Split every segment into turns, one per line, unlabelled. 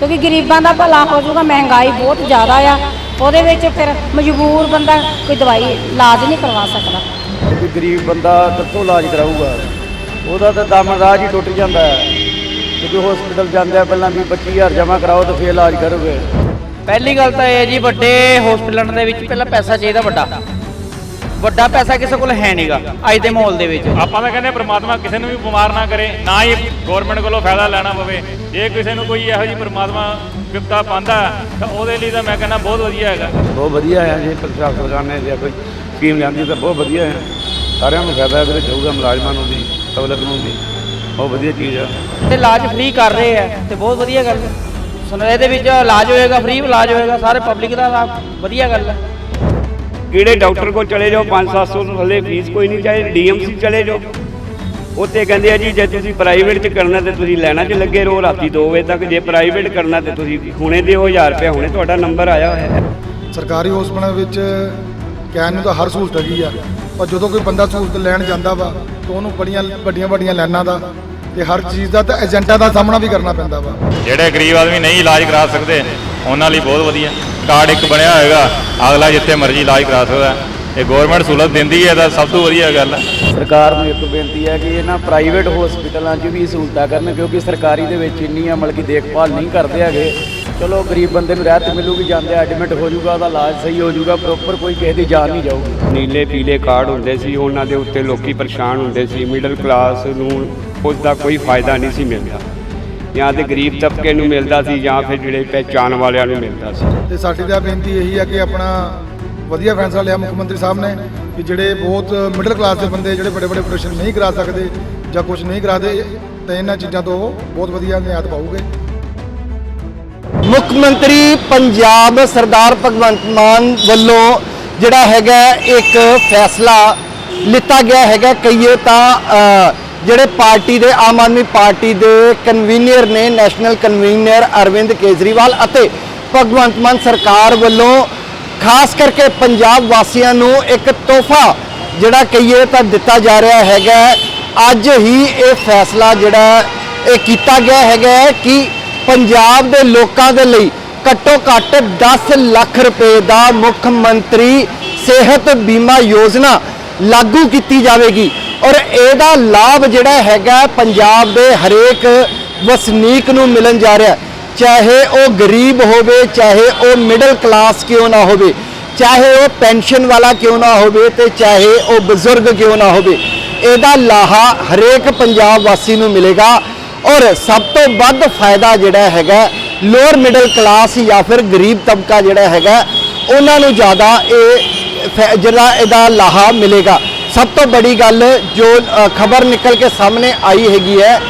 ਕਿਉਂਕਿ ਗਰੀਬਾਂ ਦਾ ਭਲਾ ਹੋ ਜਾਊਗਾ ਮਹਿੰਗਾਈ ਬਹੁਤ ਜ਼ਿਆਦਾ ਆ। ਉਹਦੇ ਵਿੱਚ ਫਿਰ ਮਜਬੂਰ ਬੰਦਾ ਕੋਈ ਦਵਾਈ ਇਲਾਜ ਨਹੀਂ ਕਰਵਾ ਸਕਦਾ।
ਕੋਈ ਗਰੀਬ ਬੰਦਾ ਕਿੱਥੋਂ ਇਲਾਜ ਕਰਾਊਗਾ? ਉਹਦਾ ਤਾਂ ਦਮ ਰਾਜ ਹੀ ਟੁੱਟ ਜਾਂਦਾ ਹੈ। ਕਿਉਂਕਿ ਹਸਪੀਟਲ ਜਾਂਦੇ ਆ ਪਹਿਲਾਂ ਵੀ 25000 ਜਮ੍ਹਾਂ ਕਰਾਓ ਤਾਂ ਫਿਰ ਇਲਾਜ ਕਰੋਗੇ।
ਪਹਿਲੀ ਗੱਲ ਤਾਂ ਇਹ ਹੈ ਜੀ ਵੱਡੇ ਹਸਪੀਟਲਾਂ ਦੇ ਵਿੱਚ ਪਹਿਲਾਂ ਪੈਸਾ ਚਾਹੀਦਾ ਵੱਡਾ। ਵੱਡਾ ਪੈਸਾ ਕਿਸੇ ਕੋਲ ਹੈ ਨਹੀਂਗਾ ਅੱਜ ਦੇ ਮਾਹੌਲ ਦੇ ਵਿੱਚ।
ਆਪਾਂ ਤਾਂ ਕਹਿੰਦੇ ਪ੍ਰਮਾਤਮਾ ਕਿਸੇ ਨੂੰ ਵੀ ਬਿਮਾਰ ਨਾ ਕਰੇ ਨਾ ਹੀ ਗਵਰਨਮੈਂਟ ਕੋਲੋਂ ਫਾਇਦਾ ਲੈਣਾ ਪਵੇ। ਜੇ ਕਿਸੇ ਨੂੰ ਕੋਈ ਇਹੋ ਜਿਹੀ ਪ੍ਰਮਾਤਮਾ ਵਿਪਤਾ ਪਾਉਂਦਾ ਤਾਂ ਉਹਦੇ ਲਈ ਤਾਂ ਮੈਂ ਕਹਿੰਦਾ ਬਹੁਤ ਵਧੀਆ ਹੈਗਾ।
ਬਹੁਤ ਵਧੀਆ ਹੈ ਜੇ ਪ੍ਰਸ਼ਾਸਨ ਸਰਕਾਰ ਨੇ ਜੇ ਕੋਈ ਸਕੀਮ ਲਿਆਂਦੀ ਤਾਂ ਬਹੁਤ ਵਧੀਆ ਹੈ। ਸਾਰਿਆਂ ਨੂੰ ਫਾਇਦਾ ਇਹਦੇ ਵਿੱਚ ਹੋਊਗਾ ਮੁਲਾਜ਼ਮਾਂ ਨੂੰ ਵੀ ਪਬਲਿਕ ਨੂੰ ਵੀ। ਬਹੁਤ ਵਧੀਆ ਚੀਜ਼ ਆ।
ਤੇ ਇਲਾਜ ਫ੍ਰੀ ਕਰ ਰਹੇ ਆ ਤੇ ਬਹੁਤ ਵਧੀਆ ਗੱਲ ਹੈ। ਸੁਣ ਇਹਦੇ ਵਿੱਚ ਇਲਾਜ ਹੋਏਗਾ ਫ੍ਰੀ ਇਲਾਜ ਹੋਏਗਾ ਸਾਰੇ ਪਬਲਿਕ ਦਾ ਵਧੀਆ ਗੱਲ ਹੈ।
ਕਿਹੜੇ ਡਾਕਟਰ ਕੋਲ ਚਲੇ ਜਾਓ 5-700 ਤੋਂ ਥੱਲੇ ਫੀਸ ਕੋਈ ਨਹੀਂ, ਚਾਹੇ ਡੀਐਮਸੀ ਚਲੇ ਜਾਓ। ਉੱਥੇ ਕਹਿੰਦੇ ਆ ਜੀ, ਜੇ ਤੁਸੀਂ ਪ੍ਰਾਈਵੇਟ 'ਚ ਕਰਨਾ ਤੇ ਤੁਸੀਂ ਲੈਣਾ 'ਚ ਲੱਗੇ ਰਹੋ ਰਾਤੀ 2 ਵਜੇ ਤੱਕ। ਜੇ ਪ੍ਰਾਈਵੇਟ ਕਰਨਾ ਤੇ ਤੁਸੀਂ ਹੁਣੇ ਦਿਓ 1000 ਰੁਪਏ ਹੁਣੇ ਤੁਹਾਡਾ ਨੰਬਰ ਆਇਆ ਹੋਇਆ ਹੈ।
ਸਰਕਾਰੀ ਹਸਪਤਾਲਾਂ ਵਿੱਚ ਕਹਿਣ ਨੂੰ ਤਾਂ ਹਰ ਸਹੂਲਤ ਹੈਗੀ ਆ, ਪਰ ਜਦੋਂ ਕੋਈ ਬੰਦਾ ਸਹੂਲਤ ਲੈਣ ਜਾਂਦਾ ਵਾ, ਤਾਂ ਉਹਨੂੰ ਬੜੀਆਂ ਵੱਡੀਆਂ ਵੱਡੀਆਂ ਲਾਈਨਾਂ ਦਾ ਤੇ ਹਰ ਚੀਜ਼ ਦਾ ਤਾਂ ਏਜੰਟਾਂ ਦਾ ਸਾਹਮਣਾ ਵੀ ਕਰਨਾ ਪੈਂਦਾ ਵਾ।
ਜਿਹੜੇ ਗਰੀਬ ਆਦਮੀ ਨਹੀਂ ਇਲਾਜ ਕਰਾ ਸਕਦੇ ਉਹਨਾਂ ਲਈ ਬਹੁਤ ਵਧੀਆ। ਕਾਰਡ ਇੱਕ ਬਣਿਆ ਹੋਏਗਾ ਅਗਲਾ ਜਿੱਥੇ ਮਰਜ਼ੀ ਇਲਾਜ ਕਰਾ ਸਕਦਾ ਇਹ ਗਵਰਨਮੈਂਟ ਸਹੂਲਤ ਦਿੰਦੀ ਹੈ ਤਾਂ ਸਭ ਤੋਂ ਵਧੀਆ ਗੱਲ ਹੈ।
ਸਰਕਾਰ ਨੂੰ ਇੱਕ ਬੇਨਤੀ ਹੈ ਕਿ ਇਹਨਾਂ ਪ੍ਰਾਈਵੇਟ ਹਸਪੀਟਲਾਂ 'ਚ ਵੀ ਸਹੂਲਤਾਂ ਕਰਨ ਕਿਉਂਕਿ ਸਰਕਾਰੀ ਦੇ ਵਿੱਚ ਇੰਨੀ ਅਮਲ ਕੀ ਦੇਖਭਾਲ ਨਹੀਂ ਕਰਦੇ ਹੈਗੇ। ਚਲੋ ਗਰੀਬ ਬੰਦੇ ਨੂੰ ਰਾਹਤ ਮਿਲੂਗੀ ਜਾਂਦੇ ਐਡਮਿਟ ਹੋ ਜਾਊਗਾ ਉਹਦਾ ਇਲਾਜ ਸਹੀ ਹੋ ਜਾਊਗਾ ਪ੍ਰੋਪਰ ਕੋਈ ਕਿਸੇ ਦੀ ਜਾਨ ਨਹੀਂ ਜਾਊਗੀ।
ਨੀਲੇ ਪੀਲੇ ਕਾਰਡ ਹੁੰਦੇ ਸੀ ਉਹਨਾਂ ਦੇ ਉੱਤੇ ਲੋਕੀ ਪਰੇਸ਼ਾਨ ਹੁੰਦੇ ਸੀ ਮਿਡਲ ਕਲਾਸ ਨੂੰ ਉਸ ਦਾ ਕੋਈ ਫਾਇਦਾ ਨਹੀਂ ਸੀ ਮਿਲਦਾ। ਜਾਂ ਤੇ ਗਰੀਬ ਤਬਕੇ ਨੂੰ ਮਿਲਦਾ ਸੀ ਜਾਂ ਫਿਰ ਜਿਹੜੇ ਪਹਿਚਾਣ ਵਾਲਿਆਂ ਨੂੰ ਮਿਲਦਾ ਸੀ।
ਤੇ ਸਾਡੀ ਤਾਂ ਬੇਨਤੀ ਇਹੀ ਆ ਕਿ ਆਪਣਾ ਵਧੀਆ ਫੈਸਲਾ ਲਿਆ ਮੁੱਖ ਮੰਤਰੀ ਸਾਹਿਬ ਨੇ ਕਿ ਜਿਹੜੇ ਬਹੁਤ ਮਿਡਲ ਕਲਾਸ ਦੇ ਬੰਦੇ ਜਿਹੜੇ ਵੱਡੇ ਵੱਡੇ ਆਪਰੇਸ਼ਨ ਨਹੀਂ ਕਰਾ ਸਕਦੇ ਜਾਂ ਕੁਝ ਨਹੀਂ ਕਰਾਦੇ ਤਾਂ ਇਹਨਾਂ ਚੀਜ਼ਾਂ ਤੋਂ ਉਹ ਬਹੁਤ ਵਧੀਆ ਨਿਆਤ ਪਾਉਗੇ
ਮੁੱਖ ਮੰਤਰੀ ਪੰਜਾਬ ਸਰਦਾਰ ਭਗਵੰਤ ਮਾਨ ਵੱਲੋਂ ਜਿਹੜਾ ਹੈਗਾ ਇੱਕ ਫੈਸਲਾ ਲਿੱਤਾ ਗਿਆ ਹੈਗਾ ਕਹੀਏ ਤਾਂ ਜਿਹੜੇ ਪਾਰਟੀ ਦੇ ਆਮ ਆਦਮੀ ਪਾਰਟੀ ਦੇ ਕਨਵੀਨਰ ਨੇ ਨੈਸ਼ਨਲ ਕਨਵੀਨਰ ਅਰਵਿੰਦ ਕੇਜਰੀਵਾਲ ਅਤੇ ਭਗਵੰਤ ਮਾਨ ਸਰਕਾਰ ਵੱਲੋਂ ਖਾਸ ਕਰਕੇ ਪੰਜਾਬ ਵਾਸੀਆਂ ਨੂੰ ਇੱਕ ਤੋਹਫਾ ਜਿਹੜਾ ਕਹੀਏ ਤਾਂ ਦਿੱਤਾ ਜਾ ਰਿਹਾ ਹੈਗਾ ਅੱਜ ਹੀ ਇਹ ਫੈਸਲਾ ਜਿਹੜਾ ਇਹ ਕੀਤਾ ਗਿਆ ਹੈਗਾ ਕਿ ਪੰਜਾਬ ਦੇ ਲੋਕਾਂ ਦੇ ਲਈ ਘੱਟੋ ਘੱਟ 10 ਲੱਖ ਰੁਪਏ ਦਾ ਮੁੱਖ ਮੰਤਰੀ ਸਿਹਤ ਬੀਮਾ ਯੋਜਨਾ ਲਾਗੂ ਕੀਤੀ ਜਾਵੇਗੀ। ਔਰ ਇਹਦਾ ਲਾਭ ਜਿਹੜਾ ਹੈਗਾ ਪੰਜਾਬ ਦੇ ਹਰੇਕ ਵਸਨੀਕ ਨੂੰ ਮਿਲਣ ਜਾ ਰਿਹਾ। ਚਾਹੇ ਉਹ ਗਰੀਬ ਹੋਵੇ, ਚਾਹੇ ਉਹ ਮਿਡਲ ਕਲਾਸ ਕਿਉਂ ਨਾ ਹੋਵੇ, ਚਾਹੇ ਉਹ ਪੈਨਸ਼ਨ ਵਾਲਾ ਕਿਉਂ ਨਾ ਹੋਵੇ ਤੇ ਚਾਹੇ ਉਹ ਬਜ਼ੁਰਗ ਕਿਉਂ ਨਾ ਹੋਵੇ, ਇਹਦਾ ਲਾਹਾ ਹਰੇਕ ਪੰਜਾਬ ਵਾਸੀ ਨੂੰ ਮਿਲੇਗਾ। ਔਰ ਸਭ ਤੋਂ ਵੱਧ ਫਾਇਦਾ ਜਿਹੜਾ ਹੈਗਾ ਲੋਅਰ ਮਿਡਲ ਕਲਾਸ ਜਾਂ ਫਿਰ ਗਰੀਬ ਤਬਕਾ ਜਿਹੜਾ ਹੈਗਾ, ਉਹਨਾਂ ਨੂੰ ਜ਼ਿਆਦਾ ਇਹ ਜਿਹੜਾ ਇਹਦਾ ਲਾਹਾ ਮਿਲੇਗਾ। ਸਭ ਤੋਂ ਬੜੀ ਗੱਲ ਜੋ ਖਬਰ ਨਿਕਲ ਕੇ ਸਾਹਮਣੇ ਆਈ ਹੈਗੀ ਹੈ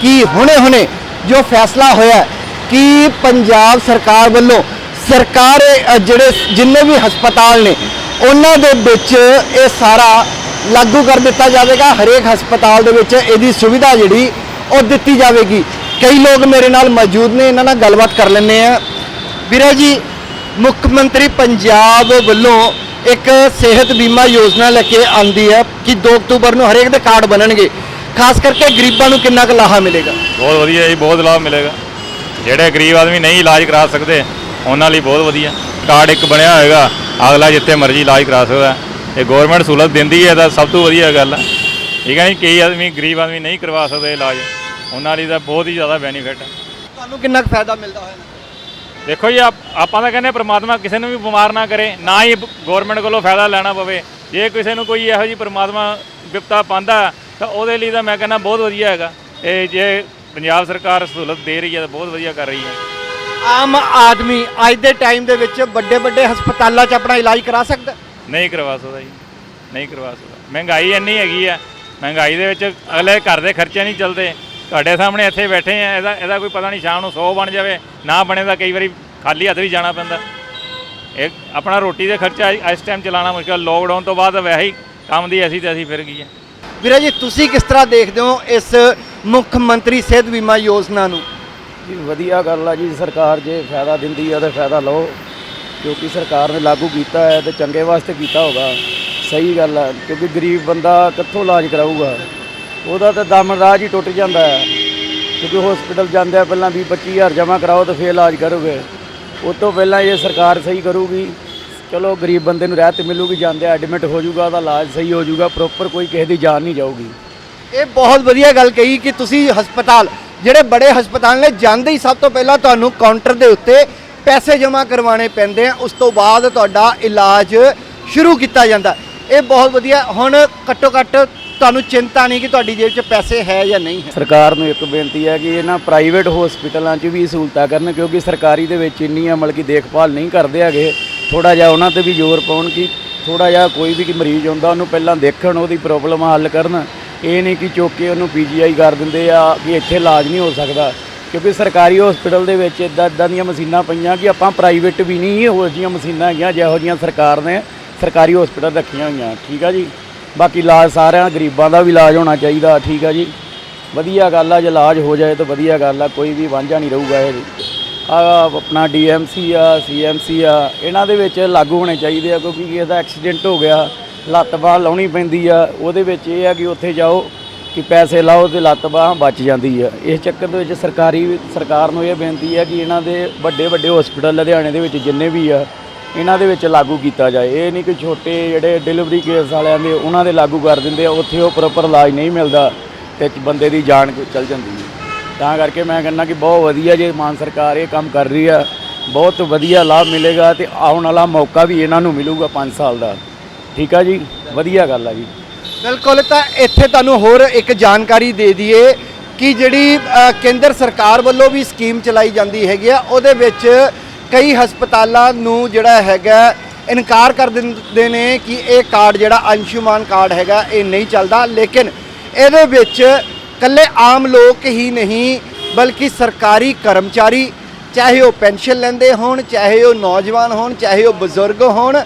ਕਿ ਹੁਣੇ-ਹੁਣੇ ਜੋ ਫੈਸਲਾ ਹੋਇਆ ਕਿ ਪੰਜਾਬ ਸਰਕਾਰ ਵੱਲੋਂ ਸਰਕਾਰ ਜਿਹੜੇ ਜਿੰਨੇ ਵੀ ਹਸਪਤਾਲ ਨੇ, ਉਹਨਾਂ ਦੇ ਵਿੱਚ ਇਹ ਸਾਰਾ ਲਾਗੂ ਕਰ ਦਿੱਤਾ ਜਾਵੇਗਾ। ਹਰੇਕ ਹਸਪਤਾਲ ਦੇ ਵਿੱਚ ਇਹਦੀ ਸੁਵਿਧਾ ਜਿਹੜੀ, ਉਹ ਦਿੱਤੀ ਜਾਵੇਗੀ। ਕਈ ਲੋਕ ਮੇਰੇ ਨਾਲ ਮੌਜੂਦ ਨੇ, ਇਹਨਾਂ ਨਾਲ ਗੱਲਬਾਤ ਕਰ ਲੈਂਦੇ ਆ ਵੀਰੇ ਜੀ, ਮੁੱਖ ਮੰਤਰੀ ਪੰਜਾਬ ਵੱਲੋਂ ਇੱਕ ਸਿਹਤ ਬੀਮਾ ਯੋਜਨਾ ਲੈ ਕੇ ਆਂਦੀ ਹੈ ਕਿ 2 ਅਕਤੂਬਰ ਨੂੰ ਹਰੇਕ ਦੇ ਕਾਰਡ ਬਣਨਗੇ। ਖਾਸ ਕਰਕੇ ਗਰੀਬਾਂ ਨੂੰ ਕਿੰਨਾ ਕੁ ਲਾਹਾ ਮਿਲੇਗਾ?
ਬਹੁਤ ਵਧੀਆ ਜੀ ਬਹੁਤ ਲਾਭ ਮਿਲੇਗਾ। ਜਿਹੜੇ ਗਰੀਬ ਆਦਮੀ ਨਹੀਂ ਇਲਾਜ ਕਰਾ ਸਕਦੇ ਉਹਨਾਂ ਲਈ ਬਹੁਤ ਵਧੀਆ। ਕਾਰਡ ਇੱਕ ਬਣਿਆ ਹੋਏਗਾ ਅਗਲਾ ਜਿੱਥੇ ਮਰਜ਼ੀ ਇਲਾਜ ਕਰਾ ਸਕਦਾ। ਇਹ ਗਵਰਨਮੈਂਟ ਸਹੂਲਤ ਦਿੰਦੀ ਹੈ ਤਾਂ ਸਭ ਤੋਂ ਵਧੀਆ ਗੱਲ ਹੈ ਠੀਕ ਹੈ ਜੀ ਕਈ ਆਦਮੀ ਗਰੀਬ ਆਦਮੀ ਨਹੀਂ ਕਰਵਾ ਸਕਦੇ ਇਲਾਜ। ਉਹਨਾਂ ਲਈ ਤਾਂ ਬਹੁਤ ਹੀ ਜ਼ਿਆਦਾ ਬੈਨੀਫਿਟ ਹੈ
ਤੁਹਾਨੂੰ ਕਿੰਨਾ ਕੁ ਫਾਇਦਾ ਮਿਲਦਾ ਹੋਇਆ?
ਦੇਖੋ ਜੀ ਆਪ- ਤਾਂ ਕਹਿੰਦੇ ਪ੍ਰਮਾਤਮਾ ਕਿਸੇ ਨੂੰ ਵੀ ਬਿਮਾਰ ਨਾ ਕਰੇ ਨਾ ਹੀ ਗਵਰਨਮੈਂਟ ਕੋਲੋਂ ਫਾਇਦਾ ਲੈਣਾ ਪਵੇ। ਜੇ ਕਿਸੇ ਨੂੰ ਕੋਈ ਇਹੋ ਜਿਹੀ ਪ੍ਰਮਾਤਮਾ ਵਿਪਤਾ ਪਾਉਂਦਾ ਤਾਂ ਉਹਦੇ ਲਈ ਤਾਂ ਮੈਂ ਕਹਿੰਦਾ ਬਹੁਤ ਵਧੀਆ ਹੈਗਾ। ਇਹ ਜੇ ਪੰਜਾਬ ਸਰਕਾਰ ਸਹੂਲਤ ਦੇ ਰਹੀ ਹੈ ਤਾਂ ਬਹੁਤ ਵਧੀਆ ਕਰ ਰਹੀ ਹੈ।
ਆਮ ਆਦਮੀ ਅੱਜ ਦੇ ਟਾਈਮ ਦੇ ਵਿੱਚ ਵੱਡੇ ਵੱਡੇ ਹਸਪਤਾਲਾਂ 'ਚ ਆਪਣਾ ਇਲਾਜ ਕਰਾ ਸਕਦਾ?
ਨਹੀਂ ਕਰਵਾ ਸਕਦਾ ਜੀ। ਨਹੀਂ ਕਰਵਾ ਸਕਦਾ। ਮਹਿੰਗਾਈ ਇੰਨੀ ਹੈਗੀ ਆ। ਮਹਿੰਗਾਈ ਦੇ ਵਿੱਚ ਅਗਲੇ ਘਰ ਦੇ ਖਰਚੇ ਨਹੀਂ ਚੱਲਦੇ। ਤੁਹਾਡੇ ਸਾਹਮਣੇ ਇੱਥੇ ਬੈਠੇ ਆ ਇਹਦਾ ਇਹਦਾ ਕੋਈ ਪਤਾ ਨਹੀਂ ਸ਼ਾਮ ਨੂੰ 100 ਬਣ ਜਾਵੇ ਨਾ ਬਣੇ ਤਾਂ ਕਈ ਵਾਰੀ ਖਾਲੀ ਹੱਥ ਵੀ ਜਾਣਾ ਪੈਂਦਾ। ਇਹ ਆਪਣਾ ਰੋਟੀ ਦੇ ਖਰਚਾ ਇਸ ਟਾਈਮ ਚਲਾਉਣਾ ਮੁਸ਼ਕਲ ਲੋਕਡਾਊਨ ਤੋਂ ਬਾਅਦ ਵੈਸੇ ਹੀ ਕੰਮ ਦੀ ਐਸੀ ਤੈਸੀ ਫਿਰ ਗਈ ਹੈ।
ਵੀਰੇ ਜੀ ਤੁਸੀਂ ਕਿਸ ਤਰ੍ਹਾਂ ਦੇਖਦੇ ਹੋ ਇਸ ਮੁੱਖ ਮੰਤਰੀ ਸਿਹਤ ਬੀਮਾ ਯੋਜਨਾ ਨੂੰ?
ਜੀ ਵਧੀਆ ਗੱਲ ਆ ਜੀ ਸਰਕਾਰ ਜੇ ਫਾਇਦਾ ਦਿੰਦੀ ਆ ਤਾਂ ਫਾਇਦਾ ਲਓ। ਕਿਉਂਕਿ ਸਰਕਾਰ ਨੇ ਲਾਗੂ ਕੀਤਾ ਹੈ ਤੇ ਚੰਗੇ ਵਾਸਤੇ ਕੀਤਾ ਹੋਗਾ। ਸਹੀ ਗੱਲ ਆ ਕਿਉਂਕਿ ਗਰੀਬ ਬੰਦਾ ਕਿੱਥੋਂ ਇਲਾਜ ਕਰਾਊਗਾ? ਉਹਦਾ ਤਾਂ ਦਮ ਰਾਜ ਹੀ ਟੁੱਟ ਜਾਂਦਾ ਹੈ। ਕਿਉਂਕਿ ਹਸਪੀਟਲ ਜਾਂਦੇ ਆ ਪਹਿਲਾਂ 20 25000 ਜਮ੍ਹਾਂ ਕਰਾਓ ਤੇ ਫਿਰ ਇਲਾਜ ਕਰੋਗੇ। ਉਸ ਤੋਂ ਪਹਿਲਾਂ ਇਹ ਸਰਕਾਰ ਸਹੀ ਕਰੂਗੀ। ਚਲੋ, ਗਰੀਬ ਬੰਦੇ ਨੂੰ ਰਹਿਤ ਮਿਲੂਗੀ, ਜਾਂਦੇ ਐਡਮਿਟ ਹੋ ਜਾਊਗਾ, ਉਹਦਾ ਇਲਾਜ ਸਹੀ ਹੋ ਜਾਊਗਾ ਪ੍ਰੋਪਰ ਕੋਈ ਕਿਸੇ ਦੀ ਜਾਨ ਨਹੀਂ ਜਾਊਗੀ।
ਇਹ ਬਹੁਤ ਵਧੀਆ ਗੱਲ ਕਹੀ ਕਿ ਤੁਸੀਂ ਹਸਪਤਾਲ, ਜਿਹੜੇ ਬੜੇ ਹਸਪਤਾਲ ਨੇ, ਜਾਂਦੇ ਹੀ ਸਭ ਤੋਂ ਪਹਿਲਾਂ ਤੁਹਾਨੂੰ ਕਾਊਂਟਰ ਦੇ ਉੱਤੇ ਪੈਸੇ ਜਮ੍ਹਾਂ ਕਰਵਾਉਣੇ ਪੈਂਦੇ ਆ। ਉਸ ਤੋਂ ਬਾਅਦ ਤੁਹਾਡਾ ਇਲਾਜ ਸ਼ੁਰੂ ਕੀਤਾ ਜਾਂਦਾ। ਇਹ ਬਹੁਤ ਵਧੀਆ। ਹੁਣ ਘੱਟੋ ਘੱਟ ਤੁਹਾਨੂੰ ਚਿੰਤਾ ਨਹੀਂ ਕਿ ਤੁਹਾਡੀ ਜੇਬ 'ਚ ਪੈਸੇ ਹੈ ਜਾਂ ਨਹੀਂ ਹੈ?
ਸਰਕਾਰ ਨੂੰ ਇੱਕ ਬੇਨਤੀ ਹੈ ਕਿ ਇਹਨਾਂ ਪ੍ਰਾਈਵੇਟ ਹਸਪੀਟਲਾਂ 'ਚ ਵੀ ਸਹੂਲਤਾਂ ਕਰਨ, ਕਿਉਂਕਿ ਸਰਕਾਰੀ ਦੇ ਵਿੱਚ ਇੰਨੀ ਅਮਲ ਕੀ ਦੇਖਭਾਲ ਨਹੀਂ ਕਰਦੇ ਹੈਗੇ। ਥੋੜਾ ਜਿਹਾ ਉਹਨਾਂ ਤੇ ਵੀ ਜ਼ੋਰ ਪਾਉਣ ਕਿ ਥੋੜਾ ਜਿਹਾ ਕੋਈ ਵੀ ਮਰੀਜ਼ ਆਉਂਦਾ, ਉਹਨੂੰ ਪਹਿਲਾਂ ਦੇਖਣ, ਉਹਦੀ ਪ੍ਰੋਬਲਮ ਹੱਲ ਕਰਨ। ਇਹ ਨਹੀਂ ਕਿ ਚੁੱਕ ਕੇ ਉਹਨੂੰ ਪੀਜੀਆਈ ਕਰ ਦਿੰਦੇ ਆ ਕਿ ਇੱਥੇ ਇਲਾਜ ਨਹੀਂ ਹੋ ਸਕਦਾ। ਕਿਉਂਕਿ ਸਰਕਾਰੀ ਹਸਪੀਟਲ ਦੇ ਵਿੱਚ ਇਦਾਂ ਇਦਾਂ ਦੀਆਂ ਮਸ਼ੀਨਾਂ ਪਈਆਂ ਕਿ ਆਪਾਂ ਪ੍ਰਾਈਵੇਟ ਵੀ ਨਹੀਂ, ਇਹੋ ਜਿਹੀਆਂ ਮਸ਼ੀਨਾਂ ਹੈਗੀਆਂ, ਜਿਹੋ ਜਿਹੀਆਂ ਸਰਕਾਰ ਨੇ ਸਰਕਾਰੀ ਹਸਪੀਟਲ ਰੱਖੀਆਂ ਹੋਈਆਂ। ਠੀਕ ਆ ਜੀ? ਬਾਕੀ ਇਲਾਜ ਸਾਰਿਆਂ ਗਰੀਬਾਂ ਦਾ ਵੀ ਇਲਾਜ ਹੋਣਾ ਚਾਹੀਦਾ, ਠੀਕ ਆ ਜੀ। ਵਧੀਆ ਗੱਲ ਆ, ਜੇ ਇਲਾਜ ਹੋ ਜਾਏ ਤਾਂ ਵਧੀਆ ਗੱਲ ਆ, ਕੋਈ ਵੀ ਵਾਂਝਾ ਨਹੀਂ ਰਹੂਗਾ ਇਹ ਆ ਆਪਣਾ ਡੀਐਮਸੀ ਆ ਸੀਐਮਸੀ ਆ, ਇਹਨਾਂ ਦੇ ਵਿੱਚ ਲਾਗੂ ਹੋਣੇ ਚਾਹੀਦੇ ਆ, ਕਿਉਂਕਿ ਕਿਸੇ ਦਾ ਐਕਸੀਡੈਂਟ ਹੋ ਗਿਆ, ਲੱਤ ਬਾਹ ਲਾਉਣੀ ਪੈਂਦੀ ਆ, ਉਹਦੇ ਵਿੱਚ ਇਹ ਆ ਕਿ ਉੱਥੇ ਜਾਓ, ਕਿ ਪੈਸੇ ਲਾਓ ਤੇ ਲੱਤ ਬਾਹ ਬਚ ਜਾਂਦੀ ਆ। ਇਸ ਚੱਕਰ ਦੇ ਵਿੱਚ ਸਰਕਾਰੀ, ਸਰਕਾਰ ਨੂੰ ਇਹ ਬੇਨਤੀ ਹੈ ਕਿ ਇਹਨਾਂ ਦੇ ਵੱਡੇ ਵੱਡੇ ਹਸਪੀਟਲ ਲੁਧਿਆਣੇ ਦੇ ਵਿੱਚ ਜਿੰਨੇ ਵੀ ਆ ਇਹਨਾਂ ਦੇ ਵਿੱਚ ਲਾਗੂ ਕੀਤਾ ਜਾਏ। ਇਹ ਨਹੀਂ ਕਿ ਛੋਟੇ ਜਿਹੜੇ ਡਿਲੀਵਰੀ ਕੇਸ ਵਾਲਿਆਂ ਦੇ ਉਹਨਾਂ ਦੇ ਲਾਗੂ ਕਰ ਦਿੰਦੇ ਆ, ਉੱਥੇ ਉਹ ਪ੍ਰੋਪਰ ਇਲਾਜ ਨਹੀਂ ਮਿਲਦਾ ਤੇ ਬੰਦੇ ਦੀ ਜਾਨ ਚਲ ਜਾਂਦੀ ਹੈ। ਤਾਂ ਕਰਕੇ ਮੈਂ ਕਹਿੰਦਾ ਕਿ ਬਹੁਤ ਵਧੀਆ ਜੇ ਮਾਨ ਸਰਕਾਰ ਇਹ ਕੰਮ ਕਰ ਰਹੀ ਆ, ਬਹੁਤ ਵਧੀਆ ਲਾਭ ਮਿਲੇਗਾ ਤੇ ਆਉਣ ਵਾਲਾ ਮੌਕਾ ਵੀ ਇਹਨਾਂ ਨੂੰ ਮਿਲੂਗਾ 5 ਸਾਲ ਦਾ। ਠੀਕ ਆ ਜੀ? ਵਧੀਆ ਗੱਲ ਆ ਜੀ।
ਬਿਲਕੁਲ, ਤਾਂ ਇੱਥੇ ਤੁਹਾਨੂੰ ਹੋਰ ਇੱਕ ਜਾਣਕਾਰੀ ਦੇ ਦਈਏ ਕਿ ਜਿਹੜੀ ਕੇਂਦਰ ਸਰਕਾਰ ਵੱਲੋਂ ਵੀ ਸਕੀਮ ਚਲਾਈ ਜਾਂਦੀ ਹੈਗੀ ਆ, ਉਹਦੇ ਵਿੱਚ ਕਈ ਹਸਪਤਾਲਾਂ ਨੂੰ ਜਿਹੜਾ ਹੈਗਾ ਇਨਕਾਰ ਕਰ ਦਿੰਦੇ ਨੇ ਕਿ ਇਹ ਕਾਰਡ ਜਿਹੜਾ ਅੰਸ਼ੁਮਾਨ ਕਾਰਡ ਹੈਗਾ, ਇਹ ਨਹੀਂ ਚੱਲਦਾ। ਲੇਕਿਨ ਇਹਦੇ ਵਿੱਚ ਕੱਲੇ ਆਮ ਲੋਕ ਹੀ ਨਹੀਂ, ਬਲਕਿ ਸਰਕਾਰੀ ਕਰਮਚਾਰੀ, ਚਾਹੇ ਉਹ ਪੈਨਸ਼ਨ ਲੈਂਦੇ ਹੋਣ, ਚਾਹੇ ਉਹ ਨੌਜਵਾਨ ਹੋਣ, ਚਾਹੇ ਉਹ ਬਜ਼ੁਰਗ ਹੋਣ,